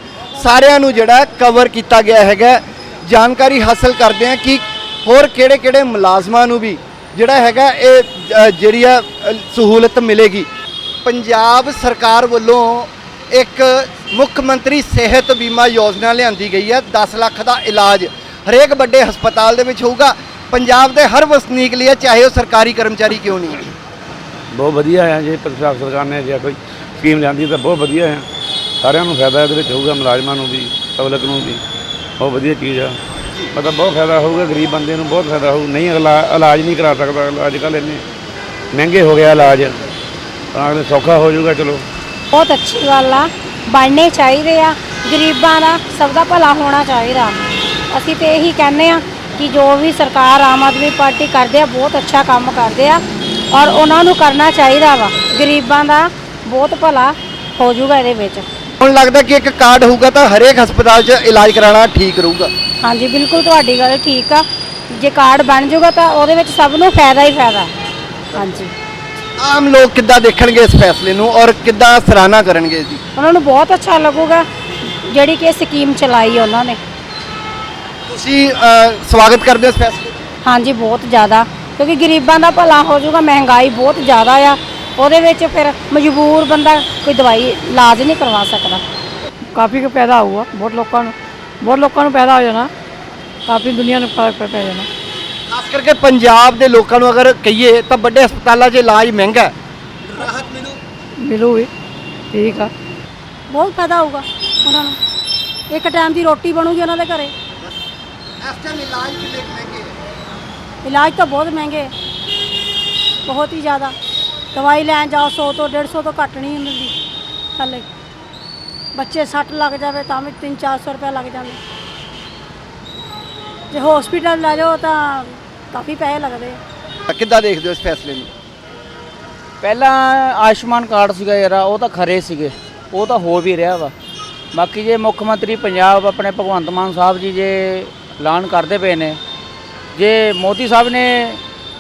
ਸਾਰਿਆਂ ਨੂੰ ਜਿਹੜਾ ਕਵਰ ਕੀਤਾ ਗਿਆ ਹੈਗਾ। ਜਾਣਕਾਰੀ ਹਾਸਲ ਕਰਦੇ ਹਾਂ ਕਿ ਹੋਰ ਕਿਹੜੇ ਕਿਹੜੇ ਮੁਲਾਜ਼ਮਾਂ ਨੂੰ ਵੀ ਜਿਹੜਾ ਹੈਗਾ ਇਹ ਜਿਹੜੀ ਆ ਸਹੂਲਤ ਮਿਲੇਗੀ। ਪੰਜਾਬ ਸਰਕਾਰ ਵੱਲੋਂ ਇੱਕ ਮੁੱਖ ਮੰਤਰੀ ਸਿਹਤ ਬੀਮਾ ਯੋਜਨਾ ਲਿਆਂਦੀ ਗਈ ਹੈ। 10 ਲੱਖ ਦਾ ਇਲਾਜ ਹਰੇਕ ਵੱਡੇ ਹਸਪਤਾਲ ਦੇ ਵਿੱਚ ਹੋਊਗਾ। ਪੰਜਾਬ ਦੇ ਹਰ ਵਸਨੀਕ ਲਈ ਹੈ, ਚਾਹੇ ਉਹ ਸਰਕਾਰੀ ਕਰਮਚਾਰੀ ਕਿਉਂ ਨਹੀਂ?
ਬਹੁਤ ਵਧੀਆ ਹੈ ਜੇ ਪੰਜਾਬ ਸਰਕਾਰ ਨੇ ਜੇ ਕੋਈ ਸਕੀਮ ਲਿਆਂਦੀ ਤਾਂ ਬਹੁਤ ਵਧੀਆ ਹੈ। ਸਾਰਿਆਂ ਨੂੰ ਫਾਇਦਾ ਇਹਦੇ ਵਿੱਚ ਹੋਊਗਾ ਮੁਲਾਜ਼ਮਾਂ ਨੂੰ ਵੀ ਪਬਲਿਕ ਨੂੰ ਵੀ। ਬਹੁਤ ਵਧੀਆ ਚੀਜ਼ ਆ। ਮਤਲਬ ਬਹੁਤ ਫਾਇਦਾ ਹੋਊਗਾ ਗਰੀਬ ਬੰਦੇ ਨੂੰ ਬਹੁਤ ਫਾਇਦਾ ਹੋਊ। ਨਹੀਂ ਅਗਲਾ ਇਲਾਜ ਨਹੀਂ ਕਰਾ ਸਕਦਾ। ਅੱਜ ਕੱਲ੍ਹ ਇੰਨੇ ਮਹਿੰਗੇ ਹੋ ਗਿਆ ਇਲਾਜ। ਤਾਂ ਅਗਲੇ ਸੌਖਾ ਹੋ ਜਾਊਗਾ ਚਲੋ।
ਬਹੁਤ ਅੱਛੀ ਗੱਲ ਆ। ਬਣਨੇ ਚਾਹੀਦੇ ਆ। ਗਰੀਬਾਂ ਦਾ ਸਭ ਦਾ ਭਲਾ ਹੋਣਾ ਚਾਹੀਦਾ। ਅਸੀਂ ਤੇ ਇਹੀ ਕਹਿੰਦੇ ਆ ਕਿ ਜੋ ਵੀ ਸਰਕਾਰ ਆਮ ਆਦਮੀ ਪਾਰਟੀ ਕਰਦੇ ਆ ਬਹੁਤ ਅੱਛਾ ਕੰਮ ਕਰਦੇ ਆ। ਔਰ ਉਹਨਾਂ ਨੂੰ ਕਰਨਾ ਚਾਹੀਦਾ ਵਾ। ਗਰੀਬਾਂ ਦਾ ਬਹੁਤ ਭਲਾ ਹੋ ਜਾਊਗਾ ਇਹਦੇ ਵਿੱਚ।
ਹੁਣ ਲੱਗਦਾ ਕਿ ਇੱਕ ਕਾਰਡ ਹੋਊਗਾ ਤਾਂ ਹਰੇਕ ਹਸਪਤਾਲ 'ਚ ਇਲਾਜ ਕਰਾਉਣਾ ਠੀਕ ਰਹੂਗਾ।
ਹਾਂਜੀ ਬਿਲਕੁਲ ਤੁਹਾਡੀ ਗੱਲ ਠੀਕ ਆ। ਜੇ ਕਾਰਡ ਬਣ ਜਾਊਗਾ ਤਾਂ ਉਹਦੇ ਵਿੱਚ ਸਭ ਨੂੰ ਫਾਇਦਾ ਹੀ ਫਾਇਦਾ। ਹਾਂਜੀ।
ਆਮ ਲੋਕ ਕਿੱਦਾਂ ਦੇਖਣਗੇ ਇਸ ਫੈਸਲੇ ਨੂੰ ਔਰ ਕਿੱਦਾਂ ਸਰਾਹਨਾ ਕਰਨਗੇ ਜੀ?
ਉਹਨਾਂ ਨੂੰ ਬਹੁਤ ਅੱਛਾ ਲੱਗੂਗਾ ਜਿਹੜੀ ਕਿ ਇਹ ਸਕੀਮ ਚਲਾਈ ਉਹਨਾਂ ਨੇ।
ਤੁਸੀਂ ਅ, ਸਵਾਗਤ ਕਰਦੇ ਹੋ ਇਸ ਫੈਸਲੇ ਦਾ?
ਹਾਂਜੀ ਬਹੁਤ ਜ਼ਿਆਦਾ। ਕਿਉਂਕਿ ਗਰੀਬਾਂ ਦਾ ਭਲਾ ਹੋ ਜਾਊਗਾ ਮਹਿੰਗਾਈ ਬਹੁਤ ਜ਼ਿਆਦਾ ਆ। ਉਹਦੇ ਵਿੱਚ ਫਿਰ ਮਜਬੂਰ ਬੰਦਾ ਕੋਈ ਦਵਾਈ ਇਲਾਜ ਨਹੀਂ ਕਰਵਾ ਸਕਦਾ।
ਕਾਫੀ ਕੁ ਪੈਦਾ ਹੋਊਗਾ ਬਹੁਤ ਲੋਕਾਂ ਨੂੰ ਬਹੁਤ ਲੋਕਾਂ ਨੂੰ ਪੈਦਾ ਹੋ ਜਾਣਾ। ਕਾਫੀ ਦੁਨੀਆ ਨੂੰ ਫ਼ਰਕ ਪੈ ਪੈ ਜਾਣਾ।
ਖਾਸ ਕਰਕੇ ਪੰਜਾਬ ਦੇ ਲੋਕਾਂ ਨੂੰ ਅਗਰ ਕਹੀਏ ਤਾਂ ਵੱਡੇ ਹਸਪਤਾਲਾਂ 'ਚ ਇਲਾਜ ਮਹਿੰਗਾ ਹੈ।
ਮਿਲੂਗੀ ਠੀਕ ਆ।
ਬਹੁਤ ਫਾਇਦਾ ਹੋਊਗਾ ਉਹਨਾਂ ਨੂੰ। ਇੱਕ ਟਾਈਮ ਦੀ ਰੋਟੀ ਬਣੂਗੀ ਉਹਨਾਂ ਦੇ ਘਰੇ।
ਇਸ ਟਾਈਮ ਇਲਾਜ ਕਿੰਨੇ ਮਹਿੰਗੇ
ਇਲਾਜ ਤਾਂ ਬਹੁਤ ਮਹਿੰਗੇ ਹੈ। ਬਹੁਤ ਹੀ ਜ਼ਿਆਦਾ। ਦਵਾਈ ਲੈਣ ਜਾਓ 100 ਤੋਂ 150 ਤੋਂ ਘੱਟ ਨਹੀਂ ਮਿਲਦੀ ਥੱਲੇ। ਬੱਚੇ ਸੱਟ ਲੱਗ ਜਾਵੇ ਤਾਂ ਵੀ 3-400 ਰੁਪਏ ਲੱਗ ਜਾਂਦੇ। ਜੇ ਹਸਪੀਟਲ ਲੈ ਜਾਓ ਤਾਂ ਕਾਫੀ ਪੈਸੇ ਲੱਗਦੇ ਆ।
ਕਿੱਦਾਂ ਦੇਖਦੇ ਹੋ ਇਸ ਫੈਸਲੇ ਨੂੰ?
ਪਹਿਲਾਂ ਆਯੁਸ਼ਮਾਨ ਕਾਰਡ ਸੀਗਾ ਯਾਰ ਉਹ ਤਾਂ ਖਰੇ ਸੀਗੇ। ਉਹ ਤਾਂ ਹੋ ਵੀ ਰਿਹਾ ਵਾ। ਬਾਕੀ ਜੇ ਮੁੱਖ ਮੰਤਰੀ ਪੰਜਾਬ ਆਪਣੇ ਭਗਵੰਤ ਮਾਨ ਸਾਹਿਬ ਜੀ ਜੇ ਐਲਾਨ ਕਰਦੇ ਪਏ ਨੇ ਜੇ ਮੋਦੀ ਸਾਹਿਬ ਨੇ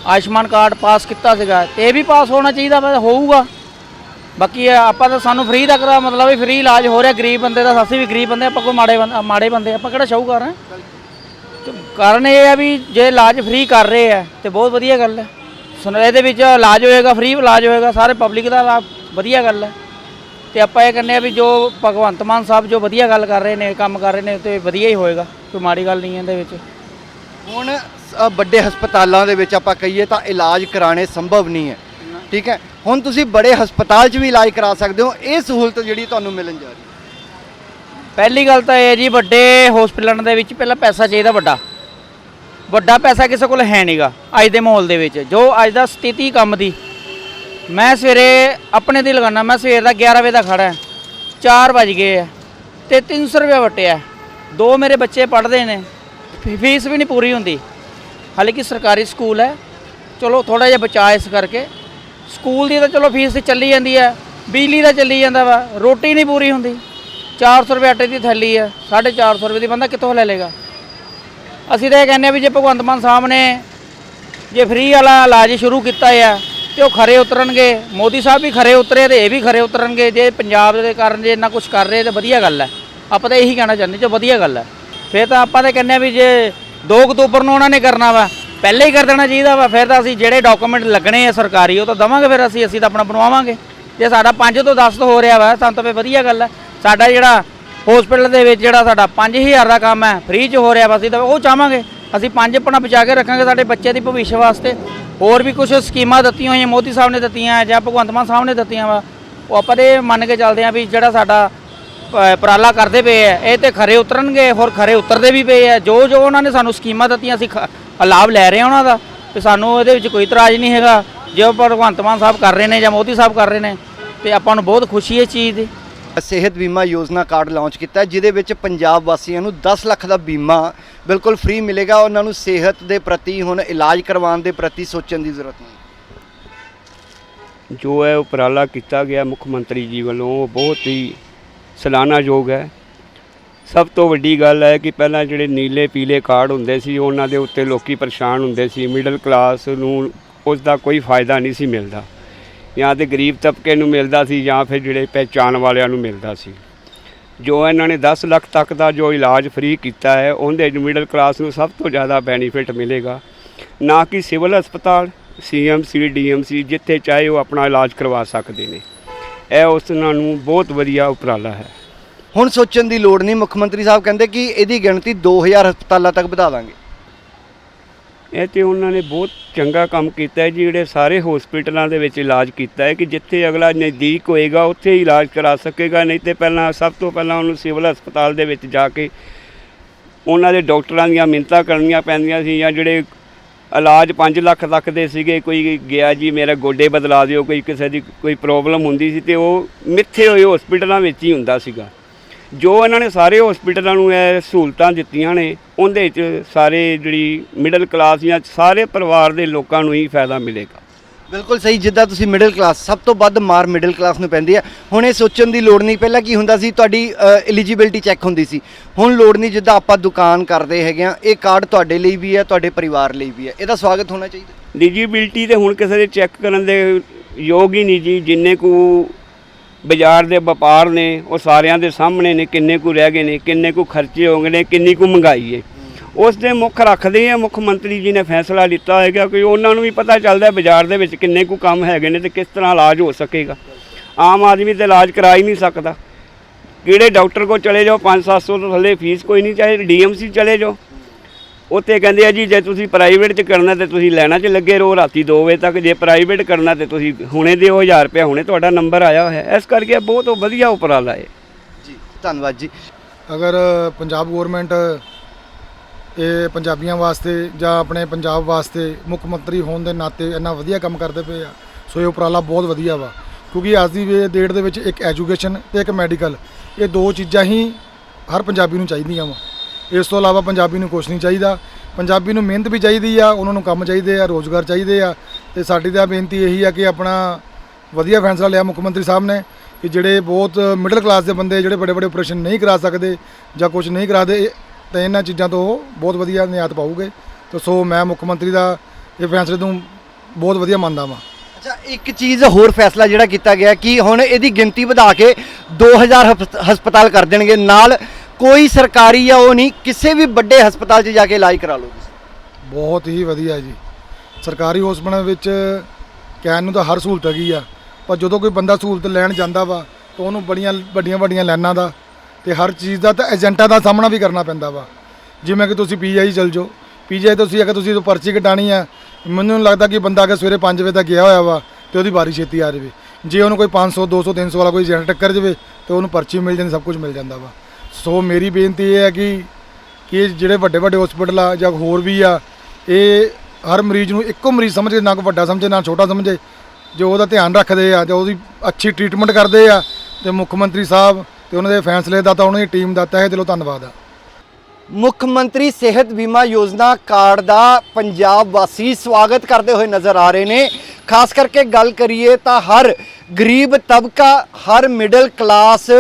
ਆਯੁਸ਼ਮਾਨ ਕਾਰਡ ਪਾਸ ਕੀਤਾ ਸੀਗਾ ਤੇ ਇਹ ਵੀ ਪਾਸ ਹੋਣਾ ਚਾਹੀਦਾ ਵਾ ਹੋਊਗਾ। ਬਾਕੀ ਇਹ ਆਪਾਂ ਤਾਂ ਸਾਨੂੰ ਫ੍ਰੀ ਤੱਕ ਦਾ ਮਤਲਬ ਵੀ ਫ੍ਰੀ ਇਲਾਜ ਹੋ ਰਿਹਾ ਗਰੀਬ ਬੰਦੇ ਦਾ ਅਸੀਂ ਵੀ ਗਰੀਬ ਬੰਦੇ ਆਪਾਂ ਕੋਈ ਮਾੜੇ ਬੰਦੇ ਮਾੜੇ ਬੰਦੇ ਆਪਾਂ ਕਿਹੜਾ ਸ਼ਾਹੂਕਾਰ ਹਾਂ ਤੇ ਕਾਰਨ ਇਹ ਹੈ ਵੀ ਜੇ ਇਲਾਜ ਫ੍ਰੀ ਕਰ ਰਹੇ ਆ ਤੇ ਬਹੁਤ ਵਧੀਆ ਗੱਲ ਹੈ ਸੁਣ ਇਹਦੇ ਵਿੱਚ ਇਲਾਜ ਹੋਏਗਾ ਫ੍ਰੀ ਇਲਾਜ ਹੋਏਗਾ ਸਾਰੇ ਪਬਲਿਕ ਦਾ ਲਾਭ ਵਧੀਆ ਗੱਲ ਹੈ ਤੇ ਆਪਾਂ ਇਹ ਕਹਿੰਦੇ ਆ ਵੀ ਜੋ ਭਗਵੰਤ ਮਾਨ ਸਾਹਿਬ ਜੋ ਵਧੀਆ ਗੱਲ ਕਰ ਰਹੇ ਨੇ ਕੰਮ ਕਰ ਰਹੇ ਨੇ ਤੇ ਵਧੀਆ ਹੀ ਹੋਏਗਾ ਕੋਈ ਮਾੜੀ ਗੱਲ ਨਹੀਂ ਇਹਦੇ ਵਿੱਚ।
ਹੁਣ ਅ, ਵੱਡੇ ਹਸਪਤਾਲਾਂ ਦੇ ਵਿੱਚ ਆਪਾਂ ਕਹੀਏ ਤਾਂ ਇਲਾਜ ਕਰਾਣੇ ਸੰਭਵ ਨਹੀਂ ਹੈ। ਠੀਕ ਹੈ? ਹੁਣ ਤੁਸੀਂ ਬੜੇ ਹਸਪਤਾਲ 'ਚ ਵੀ ਇਲਾਜ ਕਰਾ ਸਕਦੇ ਹੋ ਇਹ ਸਹੂਲਤ ਜਿਹੜੀ ਤੁਹਾਨੂੰ ਮਿਲਣ ਜਾ ਰਹੀ ਹੈ।
ਪਹਿਲੀ ਗੱਲ ਤਾਂ ਇਹ ਹੈ ਜੀ ਵੱਡੇ ਹਸਪਤਾਲਾਂ ਦੇ ਵਿੱਚ ਪਹਿਲਾਂ ਪੈਸਾ ਚਾਹੀਦਾ ਵੱਡਾ। ਵੱਡਾ ਪੈਸਾ ਕਿਸੇ ਕੋਲ ਹੈ ਨਹੀਂਗਾ ਅੱਜ ਦੇ ਮਾਹੌਲ ਦੇ ਵਿੱਚ। ਜੋ ਅੱਜ ਦਾ ਸਥਿਤੀ ਕੰਮ ਦੀ। ਮੈਂ ਸਵੇਰੇ ਆਪਣੇ ਦੀ ਲਗਾਨਾ, ਮੈਂ ਸਵੇਰ ਦਾ 11 ਵਜੇ ਦਾ ਖੜਾ 4 ਵਜ ਗਏ ਆ ਤੇ 300 ਰੁਪਏ ਵਟਿਆ। ਦੋ ਮੇਰੇ ਬੱਚੇ ਪੜ੍ਹਦੇ ਨੇ। ਫੀ- ਫੀਸ ਵੀ ਨਹੀਂ ਪੂਰੀ ਹੁੰਦੀ। ਹਾਲਾਂਕਿ ਸਰਕਾਰੀ ਸਕੂਲ ਹੈ। ਚਲੋ ਥੋੜਾ ਜਿਹਾ ਬਚਾ ਇਸ ਕਰਕੇ। ਸਕੂਲ ਦੀ ਤਾਂ ਚਲੋ ਫੀਸ ਤੇ ਚੱਲੀ ਜਾਂਦੀ ਹੈ। ਬਿਜਲੀ ਦਾ ਚੱਲੀ ਜਾਂਦਾ ਵਾ। ਰੋਟੀ ਨਹੀਂ ਪੂਰੀ ਹੁੰਦੀ। 400 ਰੁਪਏ ਆਟੇ ਦੀ ਥੈਲੀ ਹੈ। 450 ਰੁਪਏ ਦੀ ਬੰਦਾ ਕਿੱਥੋਂ ਲੈ ਲੇਗਾ ਅਸੀਂ ਤਾਂ ਇਹ ਕਹਿੰਦੇ ਆ ਵੀ ਜੇ ਭਗਵੰਤ ਮਾਨ ਸਾਹਿਬ ਨੇ ਜੇ ਫ੍ਰੀ ਵਾਲਾ ਇਲਾਜ ਸ਼ੁਰੂ ਕੀਤਾ ਆ ਤੇ ਉਹ ਖਰੇ ਉਤਰਨਗੇ, ਮੋਦੀ ਸਾਹਿਬ ਵੀ ਖਰੇ ਉਤਰੇ ਤੇ ਇਹ ਵੀ ਖਰੇ ਉਤਰਨਗੇ, ਜੇ ਪੰਜਾਬ ਦੇ ਕਾਰਨ ਜੇ ਇੰਨਾ ਕੁਝ ਕਰ ਰਹੇ ਤੇ ਵਧੀਆ ਗੱਲ ਹੈ। ਆਪਾਂ ਤਾਂ ਇਹੀ ਕਹਿਣਾ ਚਾਹੁੰਦੇ ਜੋ ਵਧੀਆ ਗੱਲ ਹੈ। ਫਿਰ ਤਾਂ ਆਪਾਂ ਤਾਂ ਕਹਿੰਦੇ ਆ ਵੀ ਜੇ 2 ਅਕਤੂਬਰ ਨੂੰ ਉਹਨਾਂ ਨੇ ਕਰਨਾ ਵਾ, ਪਹਿਲੇ ਹੀ ਕਰ ਦੇਣਾ ਚਾਹੀਦਾ ਵਾ, ਫਿਰ ਤਾਂ ਅਸੀਂ ਜਿਹੜੇ ਡਾਕੂਮੈਂਟ ਲੱਗਣੇ ਆ ਸਰਕਾਰੀ, ਉਹ ਤਾਂ ਦਵਾਂਗੇ ਫਿਰ ਅਸੀਂ ਅਸੀਂ ਤਾਂ ਆਪਣਾ ਬਣਵਾਵਾਂਗੇ। ਜੇ ਸਾਡਾ 5 ਤੋਂ 10 ਤੋਂ ਹੋ ਰਿਹਾ ਵਾ ਤਾਂ ਤਾਂ ਵਧੀਆ ਗੱਲ ਹੈ। ਸਾਡਾ ਜਿਹੜਾ ਹਸਪੀਟਲ ਦੇ ਵਿੱਚ ਜਿਹੜਾ ਸਾਡਾ 5000 ਦਾ ਕੰਮ ਹੈ ਫ੍ਰੀ ਚ ਹੋ ਰਿਹਾ ਵਾ ਅਸੀਂ ਤਾਂ ਉਹ ਚਾਹਾਂਗੇ। ਅਸੀਂ ਪੰਜ ਆਪਣਾ ਬਚਾ ਕੇ ਰੱਖਾਂਗੇ ਸਾਡੇ ਬੱਚੇ ਦੀ ਭਵਿੱਖ ਵਾਸਤੇ। ਹੋਰ ਵੀ ਕੁਝ ਸਕੀਮਾਂ ਦਿੱਤੀਆਂ ਹੋਈਆਂ, ਮੋਦੀ ਸਾਹਿਬ ਨੇ ਦਿੱਤੀਆਂ, ਜਾਂ ਭਗਵੰਤ ਮਾਨ ਸਾਹਿਬ ਨੇ ਦਿੱਤੀਆਂ ਵਾ, ਉਹ ਆਪਾਂ ਇਹ ਮੰਨ ਕੇ ਚੱਲਦੇ ਆਂ ਵੀ ਜਿਹੜਾ ਸਾਡਾ ਪ- ਉਪਰਾਲਾ ਕਰਦੇ ਪਏ ਆ, ਇਹ ਤੇ ਖਰੇ ਉਤਰਨਗੇ, ਹੋਰ ਖਰੇ ਉਤਰਦੇ ਵੀ ਪਏ ਆ। ਜੋ ਜੋ ਉਹਨਾਂ ਨੇ ਸਾਨੂੰ ਸਕੀਮਾਂ ਦਿੱਤੀਆਂ, ਅਸੀਂ ਖ- ਲਾਭ ਲੈ ਰਹੇ ਹਾਂ ਉਹਨਾਂ ਦਾ, ਤੇ ਸਾਨੂੰ ਇਹਦੇ ਵਿੱਚ ਕੋਈ ਇਤਰਾਜ਼ ਨਹੀਂ ਹੈਗਾ। ਜੇ ਉਹ ਭਗਵੰਤ ਮਾਨ ਸਾਹਿਬ ਕਰ ਰਹੇ ਨੇ, ਜਾਂ ਮੋਦੀ ਸਾਹਿਬ ਕਰ ਰਹੇ ਨੇ, ਤੇ ਆਪਾਂ ਨੂੰ ਬਹੁਤ ਖੁਸ਼ੀ ਹੈ ਇਸ ਚੀਜ਼ ਦੀ।
ਸਿਹਤ ਬੀਮਾ ਯੋਜਨਾ ਕਾਰਡ ਲਾਂਚ ਕੀਤਾ ਜਿਹਦੇ ਵਿੱਚ ਪੰਜਾਬ ਵਾਸੀਆਂ ਨੂੰ 10 ਲੱਖ ਦਾ ਬੀਮਾ ਬਿਲਕੁਲ ਫ੍ਰੀ ਮਿਲੇਗਾ। ਉਹਨਾਂ ਨੂੰ ਸਿਹਤ ਦੇ ਪ੍ਰਤੀ, ਹੁਣ ਇਲਾਜ ਕਰਵਾਉਣ ਦੇ ਪ੍ਰਤੀ ਸੋਚਣ ਦੀ ਜ਼ਰੂਰਤ ਨਹੀਂ।
ਜੋ ਹੈ ਉਪਰਾਲਾ ਕੀਤਾ ਗਿਆ ਮੁੱਖ ਮੰਤਰੀ ਜੀ ਵੱਲੋਂ, ਉਹ ਬਹੁਤ ਹੀ ਸਲਾਨਾਯੋਗ ਹੈ। ਸਭ ਤੋਂ ਵੱਡੀ ਗੱਲ ਹੈ ਕਿ ਪਹਿਲਾਂ ਜਿਹੜੇ ਨੀਲੇ ਪੀਲੇ ਕਾਰਡ ਹੁੰਦੇ ਸੀ, ਉਹਨਾਂ ਦੇ ਉੱਤੇ ਲੋਕੀ ਪਰੇਸ਼ਾਨ ਹੁੰਦੇ ਸੀ। ਮਿਡਲ ਕਲਾਸ ਨੂੰ ਉਸ ਦਾ ਕੋਈ ਫਾਇਦਾ ਨਹੀਂ ਸੀ ਮਿਲਦਾ। ਜਾਂ ਤੇ ਗਰੀਬ ਤਬਕੇ ਨੂੰ ਮਿਲਦਾ ਸੀ ਜਾਂ ਫਿਰ ਜਿਹੜੇ ਪਹਿਚਾਣ ਵਾਲਿਆਂ ਨੂੰ ਮਿਲਦਾ ਸੀ। ਜੋ ਇਹਨਾਂ ਨੇ 10 ਲੱਖ ਤੱਕ ਦਾ ਜੋ ਇਲਾਜ ਫ੍ਰੀ ਕੀਤਾ ਹੈ, ਉਹਦੇ ਮਿਡਲ ਕਲਾਸ ਨੂੰ ਸਭ ਤੋਂ ਜ਼ਿਆਦਾ ਬੈਨੀਫਿਟ ਮਿਲੇਗਾ। ਨਾ ਕਿ ਸਿਵਲ ਹਸਪਤਾਲ ਸੀਐਮਸੀ ਡੀਐਮਸੀ ਜਿੱਥੇ ਚਾਹੇ ਉਹ ਆਪਣਾ ਇਲਾਜ ਕਰਵਾ ਸਕਦੇ ਨੇ। ਇਹ ਉਸ ਨੂੰ ਬਹੁਤ ਵਧੀਆ ਉਪਰਾਲਾ ਹੈ।
ਹੁਣ ਸੋਚਣ ਦੀ ਲੋੜ ਨਹੀਂ, ਮੁੱਖ ਮੰਤਰੀ ਸਾਹਿਬ ਕਹਿੰਦੇ ਕਿ ਇਹਦੀ ਗਿਣਤੀ 2000 ਹਸਪਤਾਲਾਂ ਤੱਕ ਵਧਾ ਦਾਂਗੇ।
ਇਹ ਤੇ ਉਹਨਾਂ ਨੇ ਬਹੁਤ ਚੰਗਾ ਕੰਮ ਕੀਤਾ ਹੈ ਜੀ, ਜਿਹੜੇ ਸਾਰੇ ਹਸਪੀਟਲਾਂ ਦੇ ਵਿੱਚ ਇਲਾਜ ਕੀਤਾ ਹੈ ਕਿ ਜਿੱਥੇ ਅਗਲਾ ਨਜ਼ਦੀਕ ਹੋਏਗਾ, ਉੱਥੇ ਹੀ ਇਲਾਜ ਕਰਾ ਸਕੇਗਾ, ਨਹੀਂ ਤੇ ਪਹਿਲਾਂ ਸਭ ਤੋਂ ਪਹਿਲਾਂ ਉਹਨੂੰ ਸਿਵਲ ਹਸਪਤਾਲ ਦੇ ਵਿੱਚ ਜਾ ਕੇ ਉਹਨਾਂ ਦੇ ਡਾਕਟਰਾਂ ਦੀਆਂ ਮਿੰਨਤਾਂ ਕਰਨੀਆਂ ਪੈਂਦੀਆਂ ਸੀ ਜਾਂ ਜਿਹੜੇ ਇਲਾਜ 5 ਲੱਖ ਤੱਕ ਦੇ ਸੀਗੇ, ਕੋਈ ਗਿਆ ਜੀ, ਮੇਰਾ ਗੋਡੇ ਬਦਲਾ ਦਿਓ, ਕੋਈ ਕਿਸੇ ਦੀ ਕੋਈ ਪ੍ਰੋਬਲਮ ਹੁੰਦੀ ਸੀ ਤੇ ਉਹ ਮਿੱਥੇ ਹੋਏ ਹਸਪੀਟਲਾਂ ਵਿੱਚ ਹੀ ਹੁੰਦਾ ਸੀਗਾ। ਜੋ ਇਹਨਾਂ ਨੇ ਸਾਰੇ ਹਸਪੀਟਲਾਂ ਨੂੰ ਇਹ ਸਹੂਲਤਾਂ ਦਿੱਤੀਆਂ ਨੇ ਉਹਦੇ 'ਚ ਸਾਰੇ ਜਿਹੜੀ ਮਿਡਲ ਕਲਾਸ ਜਾਂ ਸਾਰੇ ਪਰਿਵਾਰ ਦੇ ਲੋਕਾਂ ਨੂੰ ਹੀ ਫਾਇਦਾ ਮਿਲੇਗਾ।
ਬਿਲਕੁਲ ਸਹੀ ਜਿੱਦਾਂ ਤੁਸੀਂ ਮਿਡਲ ਕਲਾਸ ਸਭ ਤੋਂ ਵੱਧ ਮਾਰ ਮਿਡਲ ਕਲਾਸ ਨੂੰ ਪੈਂਦੀ ਹੈ। ਹੁਣ ਇਹ ਸੋਚਣ ਦੀ ਲੋੜ ਨਹੀਂ ਪਹਿਲਾਂ ਕੀ ਹੁੰਦਾ ਸੀ ਤੁਹਾਡੀ ਐਲੀਜੀਬਿਲਟੀ ਚੈੱਕ ਹੁੰਦੀ ਸੀ। ਹੁਣ ਲੋੜ ਨਹੀਂ ਜਿੱਦਾਂ ਆਪਾਂ ਦੁਕਾਨ ਕਰਦੇ ਹੈਗੇ ਆ ਇਹ ਕਾਰਡ ਤੁਹਾਡੇ ਲਈ ਵੀ ਹੈ ਤੁਹਾਡੇ ਪਰਿਵਾਰ ਲਈ ਵੀ ਹੈ। ਇਹਦਾ ਸਵਾਗਤ ਹੋਣਾ ਚਾਹੀਦਾ।
ਐਲੀਜੀਬਿਲਟੀ ਤੇ ਹੁਣ ਕਿਸੇ ਦੇ ਚੈੱਕ ਕਰਨ ਦੇ ਯੋਗ ਹੀ ਨਹੀਂ ਜੀ ਜਿੰਨੇ ਕੁ ਬਾਜ਼ਾਰ ਦੇ ਵਪਾਰ ਨੇ, ਉਹ ਸਾਰਿਆਂ ਦੇ ਸਾਹਮਣੇ ਨੇ, ਕਿੰਨੇ ਕੁ ਰਹਿ ਗਏ ਨੇ, ਕਿੰਨੇ ਕੁ ਖਰਚੇ ਹੋ ਗਏ ਨੇ, ਕਿੰਨੀ ਕੁ ਮਹਿੰਗਾਈ ਹੈ ਉਸ ਦੇ ਮੁੱਖ ਰੱਖਦੇ ਆ, ਮੁੱਖ ਮੰਤਰੀ ਜੀ ਨੇ ਫੈਸਲਾ ਲਿੱਤਾ ਹੈਗਾ ਕਿ ਉਹਨਾਂ ਨੂੰ ਵੀ ਪਤਾ ਚੱਲਦਾ ਬਾਜ਼ਾਰ ਦੇ ਵਿੱਚ ਕਿੰਨੇ ਕੁ ਕੰਮ ਹੈਗੇ ਨੇ ਤੇ ਕਿਸ ਤਰ੍ਹਾਂ ਇਲਾਜ ਹੋ ਸਕੇਗਾ। ਆਮ ਆਦਮੀ ਤੇ ਇਲਾਜ ਕਰਾ ਹੀ ਨਹੀਂ ਸਕਦਾ। ਕਿਹੜੇ ਡਾਕਟਰ ਕੋਲ ਚਲੇ ਜਾਓ 5-700 ਤੋਂ ਥੱਲੇ ਫੀਸ ਕੋਈ ਨਹੀਂ, ਚਾਹੇ ਡੀਐਮਸੀ ਚਲੇ ਜਾਓ। ਉੱਥੇ ਕਹਿੰਦੇ ਆ ਜੀ ਜੇ ਤੁਸੀਂ ਪ੍ਰਾਈਵੇਟ 'ਚ ਕਰਨਾ ਤੇ ਤੁਸੀਂ ਲੈਣਾ 'ਚ ਲੱਗੇ ਰਹੋ ਰਾਤੀ 2 ਵਜੇ ਤੱਕ ਜੇ ਪ੍ਰਾਈਵੇਟ ਕਰਨਾ ਤੇ ਤੁਸੀਂ ਹੁਣੇ ਦਿਓ 1000 ਰੁਪਏ ਹੁਣੇ ਤੁਹਾਡਾ ਨੰਬਰ ਆਇਆ ਹੋਇਆ ਹੈ। ਇਸ ਕਰਕੇ ਬਹੁਤ ਵਧੀਆ ਉਪਰਾਲਾ ਹੈ।
ਜੀ ਧੰਨਵਾਦ ਜੀ।
ਅਗਰ ਪੰਜਾਬ ਗਵਰਨਮੈਂਟ ਇਹ ਪੰਜਾਬੀਆਂ ਵਾਸਤੇ ਜਾਂ ਆਪਣੇ ਪੰਜਾਬ ਵਾਸਤੇ ਮੁੱਖ ਮੰਤਰੀ ਹੋਣ ਦੇ ਨਾਤੇ ਇੰਨਾ ਵਧੀਆ ਕੰਮ ਕਰਦੇ ਪਏ ਆ ਸੋ ਇਹ ਉਪਰਾਲਾ ਬਹੁਤ ਵਧੀਆ ਵਾ। ਕਿਉਂਕਿ ਅੱਜ ਦੀ ਡੇਟ ਦੇ ਵਿੱਚ ਇੱਕ ਐਜੂਕੇਸ਼ਨ ਤੇ ਇੱਕ ਮੈਡੀਕਲ ਇਹ ਦੋ ਚੀਜ਼ਾਂ ਹੀ ਹਰ ਪੰਜਾਬੀ ਨੂੰ ਚਾਹੀਦੀਆਂ ਵਾ। ਇਸ ਤੋਂ ਇਲਾਵਾ ਪੰਜਾਬੀ ਨੂੰ ਕੁਝ ਨਹੀਂ ਚਾਹੀਦਾ। ਪੰਜਾਬੀ ਨੂੰ ਮਿਹਨਤ ਵੀ ਚਾਹੀਦੀ ਆ, ਉਹਨਾਂ ਨੂੰ ਕੰਮ ਚਾਹੀਦੇ ਆ, ਰੋਜ਼ਗਾਰ ਚਾਹੀਦੇ ਆ। ਤੇ ਸਾਡੀ ਤਾਂ ਬੇਨਤੀ ਇਹੀ ਆ ਕਿ ਆਪਣਾ ਵਧੀਆ ਫੈਸਲਾ ਲਿਆ ਮੁੱਖ ਮੰਤਰੀ ਸਾਹਿਬ ਨੇ ਕਿ ਜਿਹੜੇ ਬਹੁਤ ਮਿਡਲ ਕਲਾਸ ਦੇ ਬੰਦੇ ਜਿਹੜੇ ਬੜੇ ਬੜੇ ਆਪਰੇਸ਼ਨ ਨਹੀਂ ਕਰਾ ਸਕਦੇ ਜਾਂ ਕੁਝ ਨਹੀਂ ਕਰਾਦੇ, ਇਹ- ਤਾਂ ਇਹਨਾਂ ਚੀਜ਼ਾਂ ਤੋਂ ਬਹੁਤ ਵਧੀਆ ਨਿਆਤ ਪਾਉਗੇ ਤਾਂ ਸੋ ਮੈਂ ਮੁੱਖ ਮੰਤਰੀ ਦਾ ਇਹ ਫੈਸਲੇ ਨੂੰ ਬਹੁਤ ਵਧੀਆ ਮੰਨਦਾ ਵਾਂ।
ਅੱਛਾ, ਇੱਕ ਚੀਜ਼ ਹੋਰ ਫੈਸਲਾ ਜਿਹੜਾ ਕੀਤਾ ਗਿਆ ਕਿ ਹੁਣ ਇਹਦੀ ਗਿਣਤੀ ਵਧਾ ਕੇ 2000 ਹਸਪ- ਹਸਪਤਾਲ ਕਰ ਦੇਣਗੇ। ਨਾਲ ਕੋਈ ਸਰਕਾਰੀ ਆ ਉਹ ਨਹੀਂ, ਕਿਸੇ ਵੀ ਵੱਡੇ ਹਸਪਤਾਲ 'ਚ ਜਾ ਕੇ ਇਲਾਜ ਕਰਾ ਲਓ ਤੁਸੀਂ।
ਬਹੁਤ ਹੀ ਵਧੀਆ ਜੀ। ਸਰਕਾਰੀ ਹਸਪਤਾਲਾਂ ਵਿੱਚ ਕਹਿਣ ਨੂੰ ਤਾਂ ਹਰ ਸਹੂਲਤ ਹੈਗੀ ਆ, ਪਰ ਜਦੋਂ ਕੋਈ ਬੰਦਾ ਸਹੂਲਤ ਲੈਣ ਜਾਂਦਾ ਵਾ, ਤਾਂ ਉਹਨੂੰ ਬੜੀਆਂ, ਵੱਡੀਆਂ ਵੱਡੀਆਂ ਲਾਈਨਾਂ ਦਾ ਤੇ ਹਰ ਚੀਜ਼ ਦਾ ਤਾਂ ਏਜੰਟਾਂ ਦਾ ਸਾਹਮਣਾ ਵੀ ਕਰਨਾ ਪੈਂਦਾ ਵਾ। ਜਿਵੇਂ ਕਿ ਤੁਸੀਂ ਪੀਆਈ ਚਲ ਜਾਓ ਪੀਜੀਆਈ ਤੋਂ ਤੁਸੀਂ ਅਗਰ ਤੁਸੀਂ ਉਹ ਪਰਚੀ ਕਟਾਣੀ ਆ, ਮੈਨੂੰ ਨਹੀਂ ਲੱਗਦਾ ਕਿ ਬੰਦਾ ਅਗਰ ਸਵੇਰੇ 5 ਵਜੇ ਤੱਕ ਗਿਆ ਹੋਇਆ ਵਾ ਤੇ ਉਹਦੀ ਵਾਰੀ ਛੇਤੀ ਆ ਜਾਵੇ। ਜੇ ਉਹਨੂੰ ਕੋਈ 500 200 300 ਵਾਲਾ ਕੋਈ ਏਜੰਟ ਟੱਕਰ ਜਾਵੇ, ਤੇ ਉਹਨੂੰ ਪਰਚੀ ਮਿਲ ਜਾਂਦੀ, ਸਭ ਕੁਝ ਮਿਲ ਜਾਂਦਾ ਵਾ। ਸੋ ਮੇਰੀ ਬੇਨਤੀ ਇਹ ਹੈ ਕਿ ਕਿ ਜਿਹੜੇ ਵੱਡੇ ਵੱਡੇ ਹਸਪੀਟਲ ਆ ਜਾਂ ਹੋਰ ਵੀ ਆ, ਇਹ ਹਰ ਮਰੀਜ਼ ਨੂੰ ਇੱਕੋ ਮਰੀਜ਼ ਸਮਝੇ, ਨਾ ਕੋਈ ਵੱਡਾ ਸਮਝੇ, ਨਾ ਛੋਟਾ ਸਮਝੇ, ਜੋ ਉਹਦਾ ਧਿਆਨ ਰੱਖਦੇ ਆ, ਜੋ ਉਹਦੀ ਅੱਛੀ ਟ੍ਰੀਟਮੈਂਟ ਕਰਦੇ ਆ, ਤੇ ਮੁੱਖ ਮੰਤਰੀ ਸਾਹਿਬ ਤੇ ਉਹਨਾਂ ਦੇ ਫੈਸਲੇ ਦਾ ਤਾਂ ਉਹਨਾਂ ਦੀ ਟੀਮ ਦਾ ਤਹਿ ਦਿਲੋਂ ਧੰਨਵਾਦ ਆ।
ਮੁੱਖ ਮੰਤਰੀ ਸਿਹਤ ਬੀਮਾ ਯੋਜਨਾ ਕਾਰਡ ਦਾ ਪੰਜਾਬ ਵਾਸੀ ਸਵਾਗਤ ਕਰਦੇ ਹੋਏ ਨਜ਼ਰ ਆ ਰਹੇ ਨੇ। ਖਾਸ ਕਰਕੇ ਗੱਲ ਕਰੀਏ ਤਾਂ ਹਰ ਗਰੀਬ ਤਬਕਾ, ਹਰ ਮਿਡਲ ਕਲਾਸ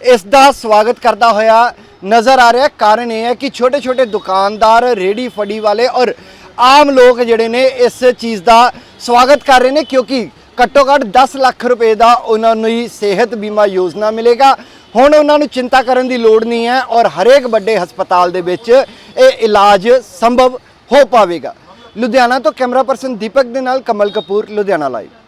ਇਸ ਦਾ ਸਵਾਗਤ ਕਰਦਾ ਹੋਇਆ ਨਜ਼ਰ ਆ ਰਿਹਾ ਕਾਰਨ ਇਹ ਹੈ ਕਿ ਛੋਟੇ ਛੋਟੇ ਦੁਕਾਨਦਾਰ ਰੇੜੀ ਫੜੀ ਵਾਲੇ ਔਰ ਆਮ ਲੋਕ ਜਿਹੜੇ ਨੇ ਇਸ ਚੀਜ਼ ਦਾ ਸਵਾਗਤ ਕਰ ਰਹੇ ਨੇ ਕਿਉਂਕਿ ਘੱਟੋ ਘੱਟ 10 ਲੱਖ ਰੁਪਏ ਦਾ ਉਹਨਾਂ ਨੂੰ ਹੀ ਸਿਹਤ ਬੀਮਾ ਯੋਜਨਾ ਮਿਲੇਗਾ। ਹੁਣ ਉਹਨਾਂ ਨੂੰ ਚਿੰਤਾ ਕਰਨ ਦੀ ਲੋੜ ਨਹੀਂ ਹੈ ਔਰ ਹਰੇਕ ਵੱਡੇ ਹਸਪਤਾਲ ਦੇ ਵਿੱਚ ਇਹ ਇਲਾਜ ਸੰਭਵ ਹੋ ਪਾਵੇਗਾ। ਲੁਧਿਆਣਾ ਤੋਂ ਕੈਮਰਾ ਪਰਸਨ ਦੀਪਕ ਦੇ ਨਾਲ ਕਮਲ ਕਪੂਰ, ਲੁਧਿਆਣਾ ਲਾਈਵ